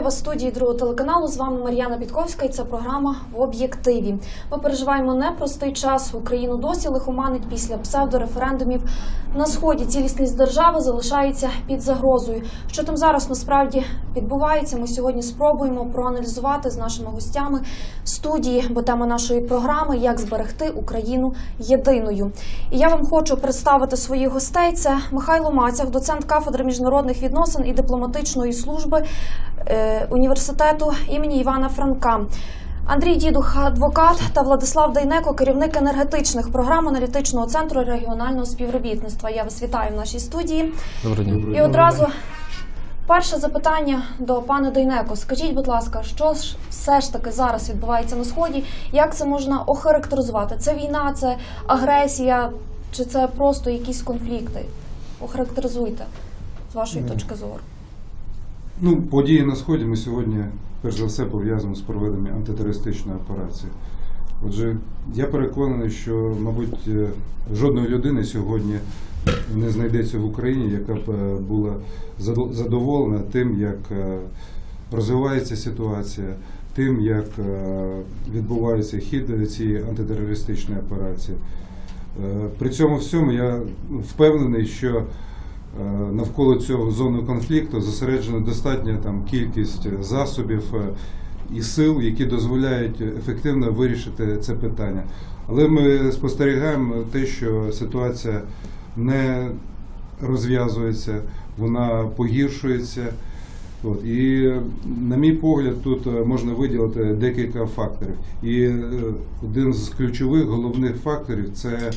Вітаю вас в студії другого телеканалу. З вами Мар'яна Підковська і це програма в об'єктиві. Ми переживаємо непростий час. Україну досі лихоманить після псевдореферендумів. На сході цілісність держави залишається під загрозою. Що там зараз насправді відбувається? Ми сьогодні спробуємо проаналізувати з нашими гостями студії, бо тема нашої програми як зберегти Україну єдиною. І я вам хочу представити своїх гостей. Це Михайло Мацях, доцент кафедри міжнародних відносин і дипломатичної служби е, університету імені Івана Франка. Андрій Дідух, адвокат та Владислав Дейнеко, керівник енергетичних програм аналітичного центру регіонального співробітництва. Я вас вітаю в нашій студії. Доброго дня. І одразу перше запитання до пана Дейнеко. Скажіть, будь ласка, що ж все ж таки зараз відбувається на сході? Як це можна охарактеризувати? Це війна, це агресія, чи це просто якісь конфлікти? Охарактеризуйте з вашої точки зору. Ну, події на сході ми сьогодні перш за все пов'язані з проведенням антитерористичної операції. Отже, я переконаний, що, мабуть, е, жодної людини сьогодні не знайдеться в Україні, яка б е, була задоволена тим, як е, розвивається ситуація, тим, як відбувається хід цієї антитерористичної операції. При цьому всьому я впевнений, що навколо цього зони конфлікту зосереджена достатня там кількість засобів е, і сил, які дозволяють ефективно вирішити це питання. Але ми спостерігаємо те, що ситуація не розв'язується, вона погіршується. От, і на мій погляд, тут е, можна виділити декілька факторів. І е, один з ключових головних факторів це, е,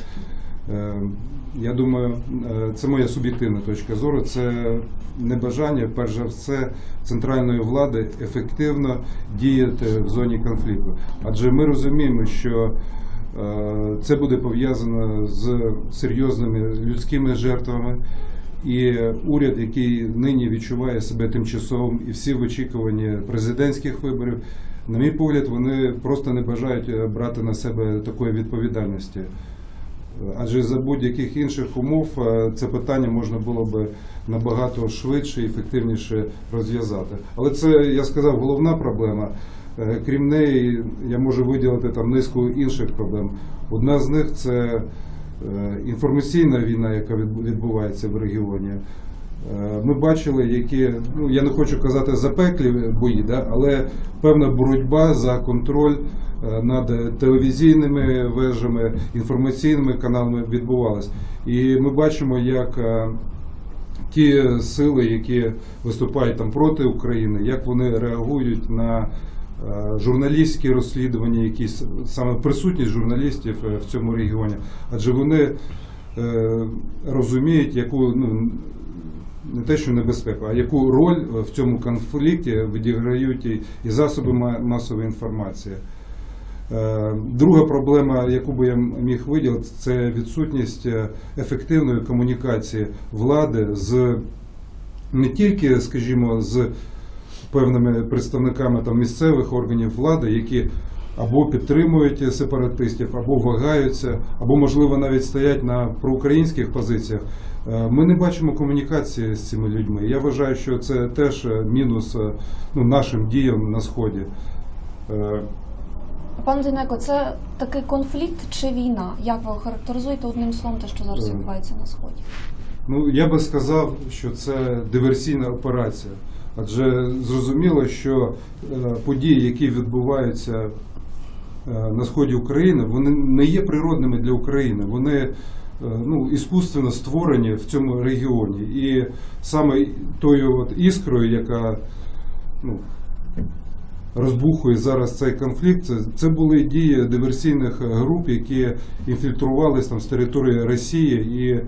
я думаю, е, це моя суб'єктивна точка зору, це небажання, перш за все, центральної влади ефективно діяти в зоні конфлікту. Адже ми розуміємо, що е, це буде пов'язано з серйозними людськими жертвами. І уряд, який нині відчуває себе тимчасовим, і всі в очікуванні президентських виборів, на мій погляд, вони просто не бажають е, брати на себе такої відповідальності. Адже за будь-яких інших умов е, це питання можна було би набагато швидше і ефективніше розв'язати. Але це я сказав головна проблема. Е, Крім неї, я можу виділити там низку інших проблем. Одна з них це е, інформаційна війна, яка відбувається в регіоні. Ми бачили, які ну я не хочу казати запеклі бої, да, але певна боротьба за контроль над телевізійними вежами, інформаційними каналами відбувалась. І ми бачимо, як е, ті сили, які виступають там проти України, як вони реагують на е, журналістські розслідування, які саме присутність журналістів е, в цьому регіоні, адже вони е, розуміють, яку ну не те, що небезпеку, а яку роль е, в цьому конфлікті відіграють і засоби масової інформації. Е, Друга проблема, яку би я міг виділити, це відсутність е, ефективної комунікації влади з не тільки, скажімо, з певними представниками там місцевих органів влади, які або підтримують сепаратистів, або вагаються, або можливо навіть стоять на проукраїнських позиціях. Е, Ми не бачимо комунікації з цими людьми. Я вважаю, що це теж мінус ну, нашим діям на сході. Пане Дейнеко, це такий конфлікт чи війна? Як ви охарактеризуєте одним словом те, що зараз Е. відбувається на сході? Ну, я би сказав, що це диверсійна операція. Адже зрозуміло, що е, події, які відбуваються е, на сході України, вони не є природними для України. Вони ну, іскусственно створені в цьому регіоні. І саме тою от іскрою, яка ну, розбухує зараз цей конфлікт, це, були дії диверсійних е, груп, які інфільтрувалися там з території Росії і е,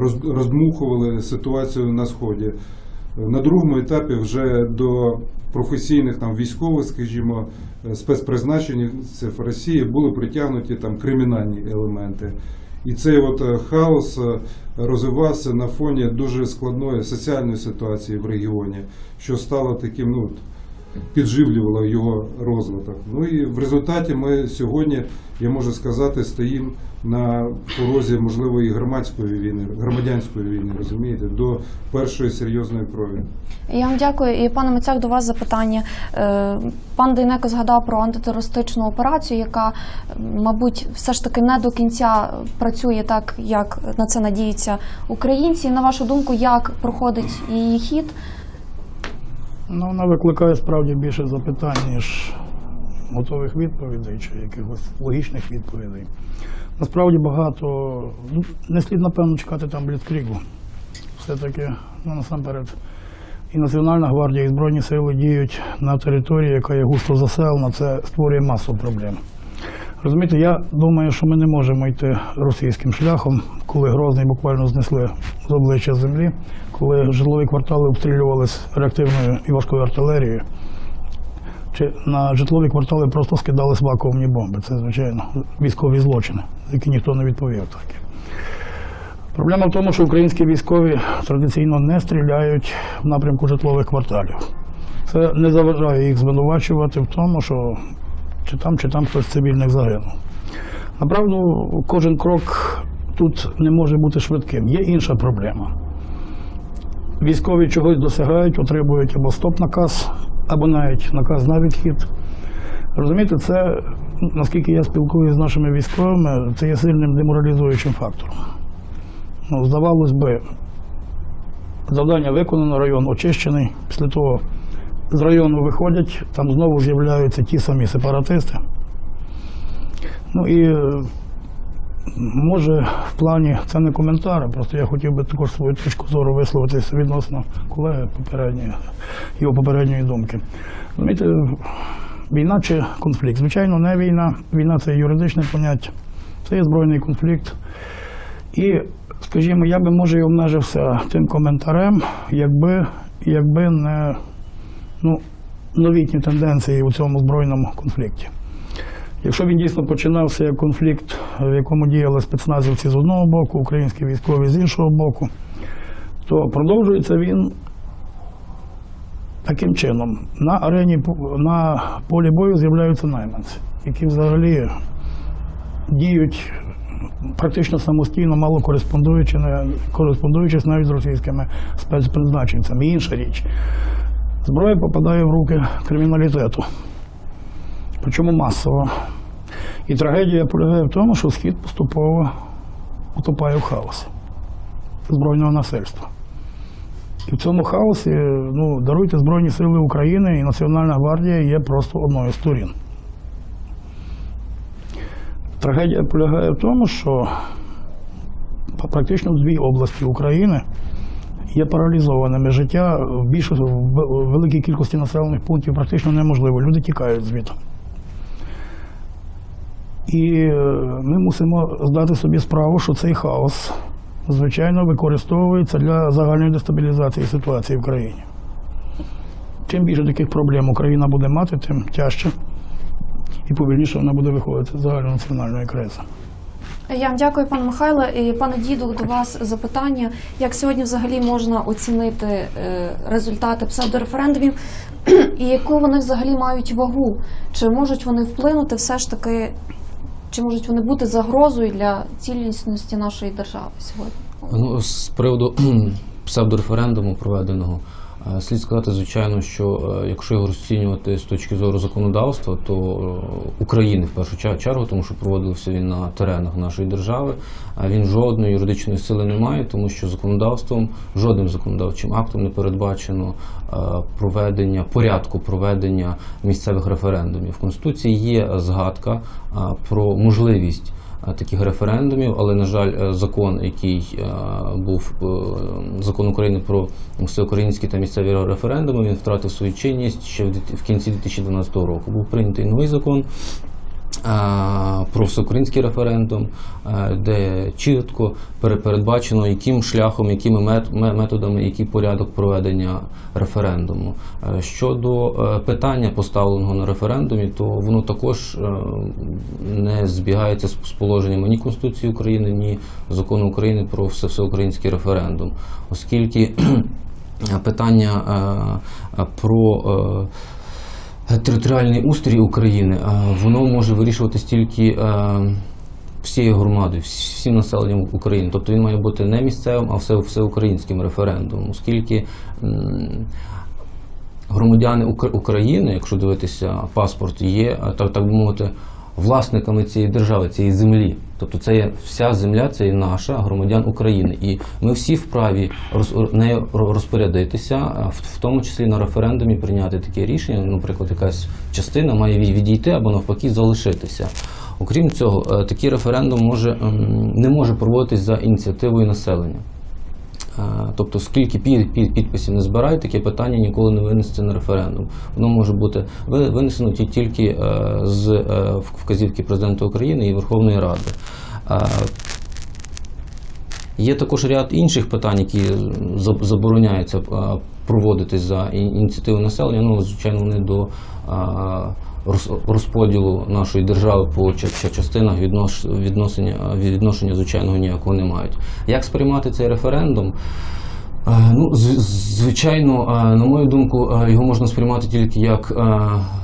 роз- роздмухували ситуацію на сході. На другому етапі вже до професійних там військових, скажімо, е, спецпризначенців Росії були притягнуті там кримінальні елементи. І цей от хаос розвивався на фоні дуже складної соціальної ситуації в регіоні, що стало таким ну, от, підживлювала його розвиток. Ну і в результаті ми сьогодні, я можу сказати, стоїмо на порозі можливої громадської війни, громадянської війни, розумієте, до першої серйозної крові. Я вам дякую. І пане Мицяк, до вас запитання. Е, Пан Дейнеко згадав про антитерористичну операцію, яка, мабуть, все ж таки не до кінця працює так, як на це надіються українці. На вашу думку, як проходить її хід? Ну, вона викликає справді більше запитань, ніж готових відповідей чи якихось логічних відповідей. Насправді багато. Ну, не слід, напевно, чекати там бліцкрігу. Все-таки, ну, насамперед, і Національна гвардія, і Збройні сили діють на території, яка є густо заселена, це створює масу проблем. Розумієте, я думаю, що ми не можемо йти російським шляхом, коли Грозний буквально знесли з обличчя землі, коли житлові квартали обстрілювалися реактивною і важкою артилерією. Чи на житлові квартали просто скидались вакуумні бомби. Це, звичайно, військові злочини, які ніхто не відповів так. Проблема в тому, що українські військові традиційно не стріляють в напрямку житлових кварталів. Це не заважає їх звинувачувати в тому, що чи там, чи там хтось цивільних загинув. Направду, кожен крок тут не може бути швидким. Є інша проблема. Військові чогось досягають, отримують або стоп-наказ, або навіть наказ на відхід. Розумієте, це, наскільки я спілкуюся з нашими військовими, це є сильним деморалізуючим фактором. Ну, здавалось би, завдання виконано, район очищений. Після того з району виходять, там знову з'являються ті самі сепаратисти. Ну і е, може в плані це не коментар, просто я хотів би також свою точку зору висловитися відносно колеги попередньої, його попередньої думки. Розумієте, війна чи конфлікт? Звичайно, не війна. Війна це юридичне поняття, це є збройний конфлікт. І, скажімо, я би може і обмежився тим коментарем, якби, якби не ну, новітні тенденції у цьому збройному конфлікті. Якщо він дійсно починався як конфлікт, в якому діяли спецназівці з одного боку, українські військові з іншого боку, то продовжується він таким чином. На арені на полі бою з'являються найманці, які взагалі діють практично самостійно, мало кореспондуючи, не кореспондуючись навіть з російськими спецпризначенцями. Інша річ. Зброя попадає в руки криміналітету, причому масово. І трагедія полягає в тому, що схід поступово утопає в хаосі збройного насильства. І в цьому хаосі, ну, даруйте Збройні Сили України і Національна гвардія є просто одною з сторін. Трагедія полягає в тому, що практично дві області України є паралізованими. Життя в більш в великій кількості населених пунктів практично неможливо. Люди тікають звідти. І е, ми мусимо здати собі справу, що цей хаос, звичайно, використовується для загальної дестабілізації ситуації в країні. Чим більше таких проблем Україна буде мати, тим тяжче і повільніше вона буде виходити з загальнонаціональної кризи. Я вам дякую, пане Михайле. І пане діду, до вас запитання. Як сьогодні взагалі можна оцінити е, результати псевдореферендумів і яку вони взагалі мають вагу? Чи можуть вони вплинути все ж таки, чи можуть вони бути загрозою для цілісності нашої держави сьогодні? Ну, з приводу псевдореферендуму проведеного, слід сказати, звичайно, що е, якщо його розцінювати з точки зору законодавства, то е, України в першу чергу, тому що проводився він на теренах нашої держави, він жодної юридичної сили не має, тому що законодавством, жодним законодавчим актом не передбачено е, проведення порядку проведення місцевих референдумів. В Конституції є згадка про можливість таких референдумів, але на жаль, е, закон, який е, був е, закон України про всеукраїнські та місцеві референдуми, він втратив свою чинність ще в кінці 2012 року. Був прийнятий новий закон. Е, Про всеукраїнський референдум, е, де чітко пере- передбачено, яким шляхом, якими методами, який порядок проведення референдуму. Е, Щодо питання, поставленого на референдумі, то воно також не збігається з положеннями ні Конституції України, ні закону України про все- всеукраїнський референдум, оскільки питання про територіальний устрій України, воно може вирішуватись тільки всією громадою, всім населенням України. Тобто він має бути не місцевим, а все, всеукраїнським референдумом, оскільки громадяни Ук- України, якщо дивитися паспорт, є так, так би мовити. Власниками цієї держави, цієї землі, тобто це є вся земля, це є наша громадян України, і ми всі вправі роз, нею розпорядитися, в, в тому числі на референдумі прийняти таке рішення. Наприклад, якась частина має відійти або навпаки залишитися. Окрім цього, е, такий референдум може не може проводитись за ініціативою населення. Тобто, скільки пі- пі- підписів не збирають, таке питання ніколи не винесеться на референдум. Воно може бути винесено тільки е, з е, вказівки президента України і Верховної Ради. Є також ряд інших питань, які за- забороняється е, проводитись за ініціативу населення. Ну, звичайно, не до розподілу нашої держави по ча- ча- частинах віднош- відношення, відношення звичайного ніякого не мають. Як сприймати цей референдум? Е, Ну, звичайно, е, на мою думку, е, його можна сприймати тільки як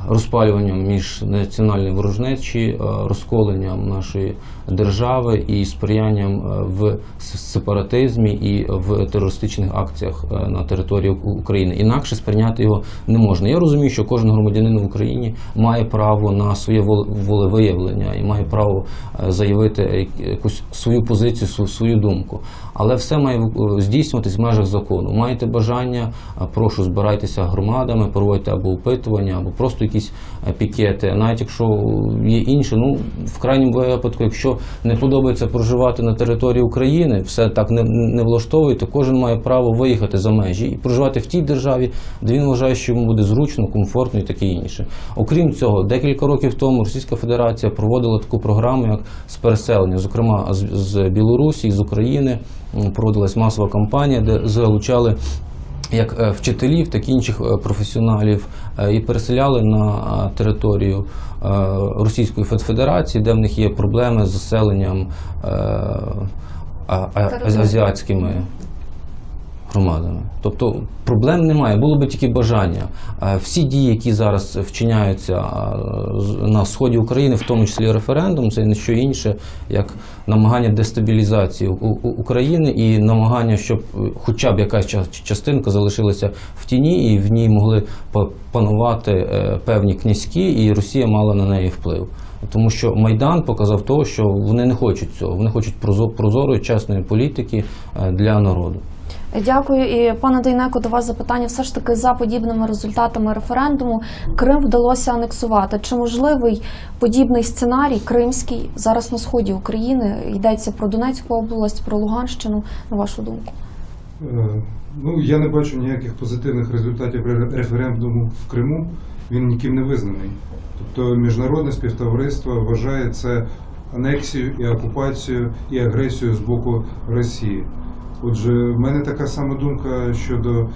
розпалюванням між національної ворожнечі, розколенням нашої держави і сприянням в сепаратизмі і в терористичних акціях на території України. Інакше сприйняти його не можна. Я розумію, що кожен громадянин в Україні має право на своє волевиявлення і має право заявити якусь свою позицію, свою- думку. Але все має здійснюватись в межах закону. Маєте бажання, прошу збирайтеся громадами, проводьте або опитування, або просто якісь пікети. Навіть якщо є інше, ну в крайньому випадку, якщо не подобається проживати на території України, все так не, не влаштовує, то кожен має право виїхати за межі і проживати в тій державі, де він вважає, що йому буде зручно, комфортно і таке інше. Окрім цього, декілька років тому Російська Федерація проводила таку програму, як з переселення, зокрема з, з Білорусі, з України проводилась масова кампанія, де залучали як е, вчителів, так і інших е, професіоналів е, і переселяли на територію Російської Фед- Федерації, де в них є проблеми з заселенням азіатськими громадами. Тобто проблем немає, було би тільки бажання. Е, Всі дії, які зараз вчиняються е, на сході України, в тому числі референдум, це не що інше, як намагання дестабілізації України і намагання, щоб е, хоча б якась ча- частинка залишилася в тіні і в ній могли панувати певні князькі, і Росія мала на неї вплив. Тому що Майдан показав того, що вони не хочуть цього, вони хочуть прозорої, чесної політики для народу. Дякую. І пане Дейнеко, до вас запитання. Все ж таки за подібними результатами референдуму Крим вдалося анексувати. Чи можливий подібний сценарій кримський зараз на сході України? Йдеться про Донецьку область, про Луганщину, на вашу думку? Е, Ну, я не бачу ніяких позитивних результатів референдуму в Криму. Він ніким не визнаний. Тобто міжнародне співтовариство вважає це анексію і окупацію і агресію з боку Росії. Отже, в мене така сама думка щодо е,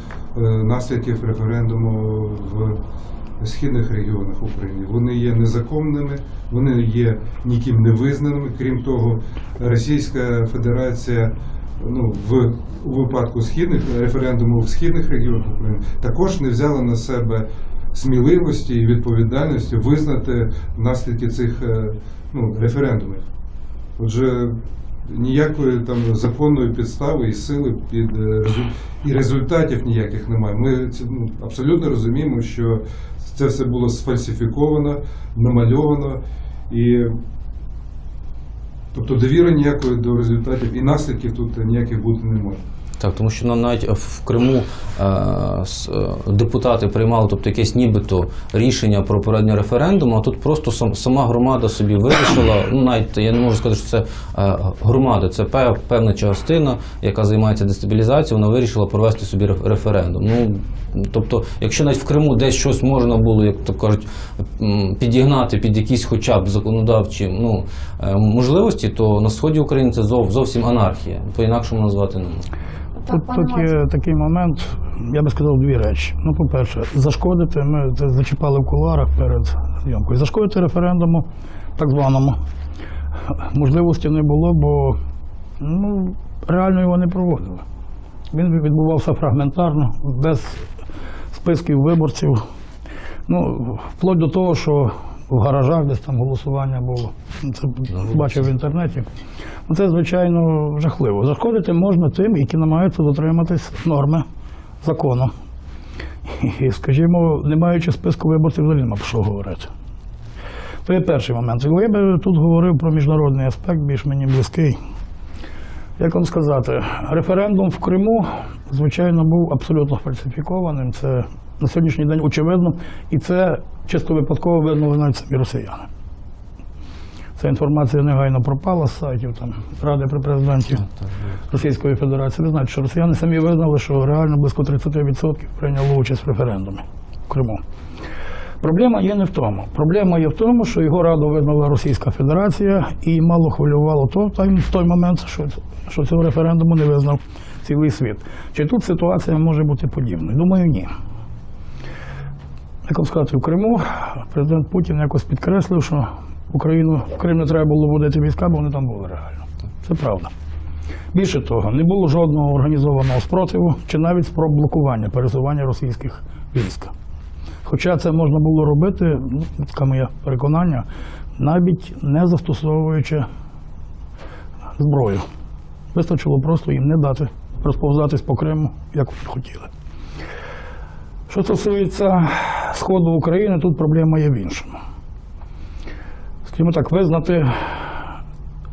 наслідків референдуму в східних регіонах України. Вони є незаконними, вони є ніким не визнаними. Крім того, Російська Федерація ну, в у випадку східних референдуму в східних регіонах України також не взяла на себе сміливості і відповідальності визнати наслідки цих е, ну, референдумів. Отже, ніякої там законної підстави і сили під е, і результатів ніяких немає. Ми ну, абсолютно розуміємо, що це все було сфальсифіковано, намальовано і. Тобто довіри ніякої до результатів і наслідків тут ніяких бути не може. Так, тому що навіть в Криму е, е, депутати приймали тобто якесь нібито рішення про проведення референдуму, а тут просто сама громада собі вирішила. Ну навіть я не можу сказати, що це е, громада, це певна частина, яка займається дестабілізацією, вона вирішила провести собі референдум. Ну тобто, якщо навіть в Криму десь щось можна було, як то кажуть, підігнати під якісь хоча б законодавчі ну, е, можливості, то на сході України це зов, зовсім анархія. По інакшому назвати не можна. Тут, тут є такий момент, я би сказав дві речі. Ну, по-перше, зашкодити, ми це зачіпали в кулуарах перед зйомкою. Зашкодити референдуму, так званому, можливості не було, бо ну, реально його не проводили. Він відбувався фрагментарно, без списків виборців. Ну, вплоть до того, що в гаражах десь там голосування було. Це бачив в інтернеті. Ну, Це, звичайно, жахливо. Заходити можна тим, які намагаються дотриматись норми закону. І, скажімо, не маючи списку виборців, взагалі нема про що говорити. То є перший момент. Я би тут говорив про міжнародний аспект, більш мені близький. Як вам сказати, референдум в Криму, звичайно, був абсолютно фальсифікованим. Це на сьогоднішній день очевидно, і це чисто випадково визнали навіть самі росіяни. Ця інформація негайно пропала з сайтів там, Ради при президенті Російської Федерації. Ви знаєте, що росіяни самі визнали, що реально близько 30% прийняло участь в референдумі в Криму. Проблема є не в тому. Проблема є в тому, що його раду визнала Російська Федерація і мало хвилювало то, в той момент, що, що цього референдуму не визнав цілий світ. Чи тут ситуація може бути подібною? Думаю, ні. Як вам сказати, в Криму президент Путін якось підкреслив, що Україну в Крим не треба було вводити війська, бо вони там були реально. Це правда. Більше того, не було жодного організованого спротиву чи навіть спроб блокування пересування російських військ. Хоча це можна було робити, ну, таке моє переконання, навіть не застосовуючи зброю. Вистачило просто їм не дати розповзатись по Криму, як хотіли. Що стосується Сходу України, тут проблема є в іншому. Скажімо так, визнати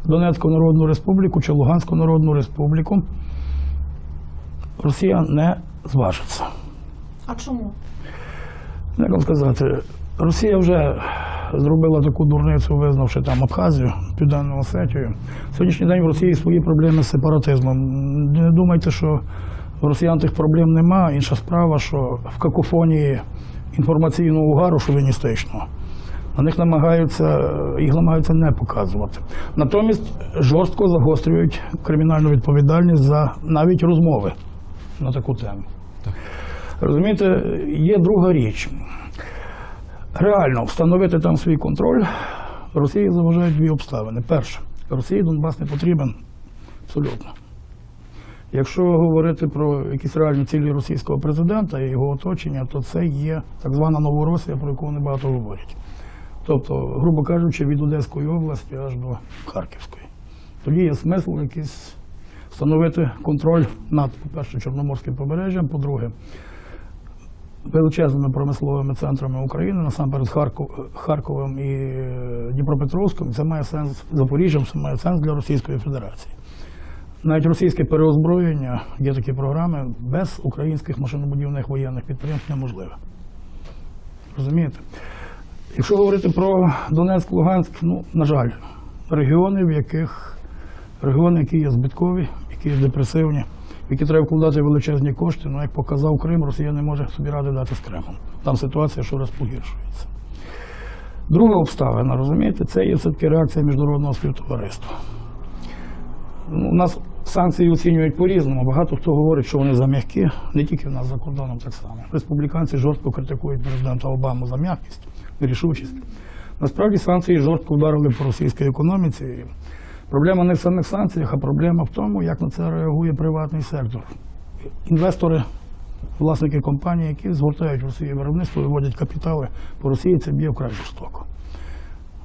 Донецьку Народну Республіку чи Луганську Народну Республіку Росія не зважиться. А чому? Як вам сказати, Росія вже зробила таку дурницю, визнавши там Абхазію, Південну Осетію. Сьогоднішній день в Росії свої проблеми з сепаратизмом. Не думайте, що в росіян тих проблем нема. Інша справа, що в какофонії інформаційного угару шовіністичного на них намагаються, їх намагаються не показувати. Натомість жорстко загострюють кримінальну відповідальність за навіть розмови на таку тему. Розумієте, є друга річ. Реально встановити там свій контроль Росії заважають дві обставини. Перше, Росії Донбас не потрібен абсолютно. Якщо говорити про якісь реальні цілі російського президента і його оточення, то це є так звана Новоросія, про яку вони багато говорять. Тобто, грубо кажучи, від Одеської області аж до Харківської. Тоді є смисл якийсь встановити контроль над, по-перше, Чорноморським побережжям, по-друге, величезними промисловими центрами України, насамперед Харков, Харковом і е, Дніпропетровськом. Це має сенс Запоріжжям, це має сенс для Російської Федерації. Навіть російське переозброєння, є такі програми, без українських машинобудівних воєнних підприємств неможливе. Розумієте? Якщо говорити про Донецьк, Луганськ, ну, на жаль, регіони, в яких регіони, які є збиткові, які є депресивні, в які треба вкладати величезні кошти, ну як показав Крим, Росія не може собі ради дати з Кримом. Там ситуація щораз погіршується. Друга обставина, розумієте, це є все-таки реакція міжнародного співтовариства. Ну, у нас санкції оцінюють по-різному. Багато хто говорить, що вони зам'які, не тільки в нас за кордоном так само. Республіканці жорстко критикують президента Обаму за м'якість, нерішучість. Насправді санкції жорстко вдарили по російській економіці. Проблема не в самих санкціях, а проблема в тому, як на це реагує приватний сектор. Інвестори, власники компаній, які згортають в Росії виробництво, виводять капітали по Росії, це б'є вкрай жорстоко.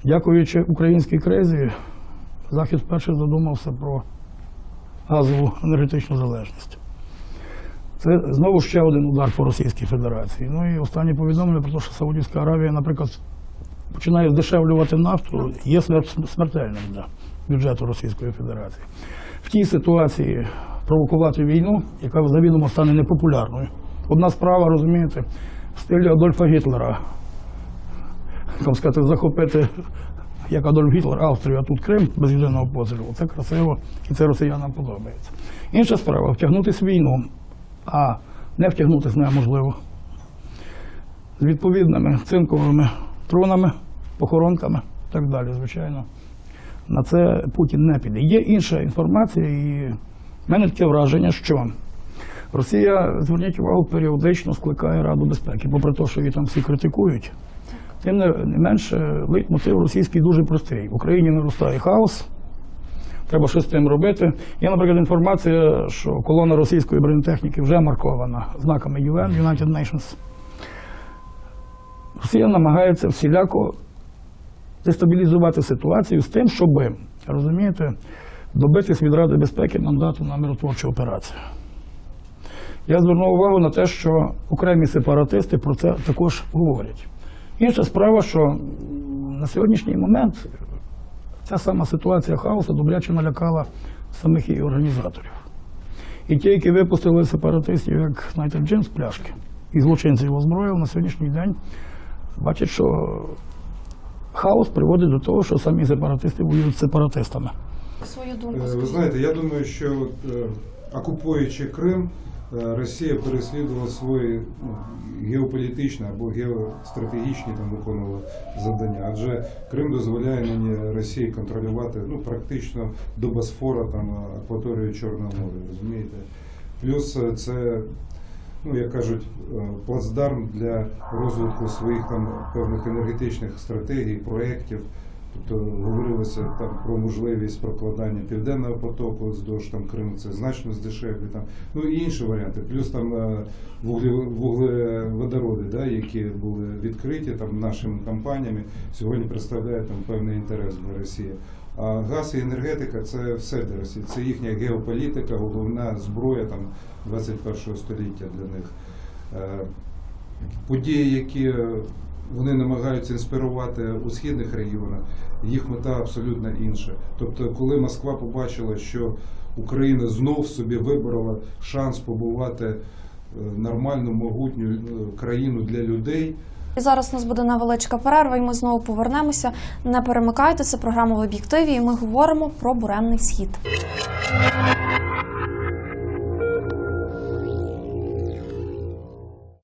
Дякуючи українській кризі, Захід вперше задумався про газову енергетичну залежність. Це знову ще один удар по Російській Федерації. Ну і останнє повідомлення про те, що Саудівська Аравія, наприклад, починає здешевлювати нафту, є смер- смертельним для бюджету Російської Федерації. В тій ситуації провокувати війну, яка завідомо стане непопулярною. Одна справа, розумієте, в стилі Адольфа Гітлера. Вам сказати, захопити, як Адольф Гітлер, Австрію, а тут Крим без єдиного пострілу. Це красиво і це росіянам подобається. Інша справа втягнутися в війну, а не втягнутися неможливо. З відповідними цинковими трунами, похоронками і так далі, звичайно. На це Путін не піде. Є інша інформація, і в мене таке враження, що Росія, зверніть увагу, періодично скликає Раду безпеки, попри те, що її там всі критикують. Тим не менше, лейтмотив російський дуже простий. В Україні наростає хаос, треба щось з цим робити. Є, наприклад, інформація, що колона російської бронетехніки вже маркована знаками UN, United Nations. Росія намагається всіляко дестабілізувати ситуацію з тим, щоб, розумієте, добитись від Ради безпеки мандату на миротворчу операцію. Я звернув увагу на те, що окремі сепаратисти про це також говорять. Інша справа, що на сьогоднішній момент ця сама ситуація хаосу добряче налякала самих її організаторів. І ті, які випустили сепаратистів, як знаєте, джин з пляшки, і злочинців озброїв на сьогоднішній день, бачать, що хаос приводить до того, що самі сепаратисти воюють з сепаратистами. Свою Е, думку Ви знаєте, я думаю, що е, окупуючи Крим, е, Росія переслідувала свої ну, геополітичні або геостратегічні там виконувала завдання. Адже Крим дозволяє нині Росії контролювати ну, практично до Босфора, там акваторію Чорного моря, розумієте? Плюс е, це, ну як кажуть, е, плацдарм для розвитку своїх там певних енергетичних стратегій, проєктів. Тобто говорилося там про можливість прокладання південного потоку здовж там Криму, це значно здешевле там. Ну і інші варіанти. Плюс там е, вуглеводороди, да, які були відкриті там нашими компаніями, сьогодні представляють там певний інтерес для Росії. А газ і енергетика це все для Росії. Це їхня геополітика, головна зброя там 21 століття для них. Е, події, які вони намагаються інспірувати у східних регіонах, їх мета абсолютно інша. Тобто, коли Москва побачила, що Україна знов собі виборола шанс побувати е, нормальну, могутню е, країну для людей. І зараз у нас буде невеличка перерва, і ми знову повернемося. Не перемикайте, це програма в об'єктиві, і ми говоримо про буремний схід.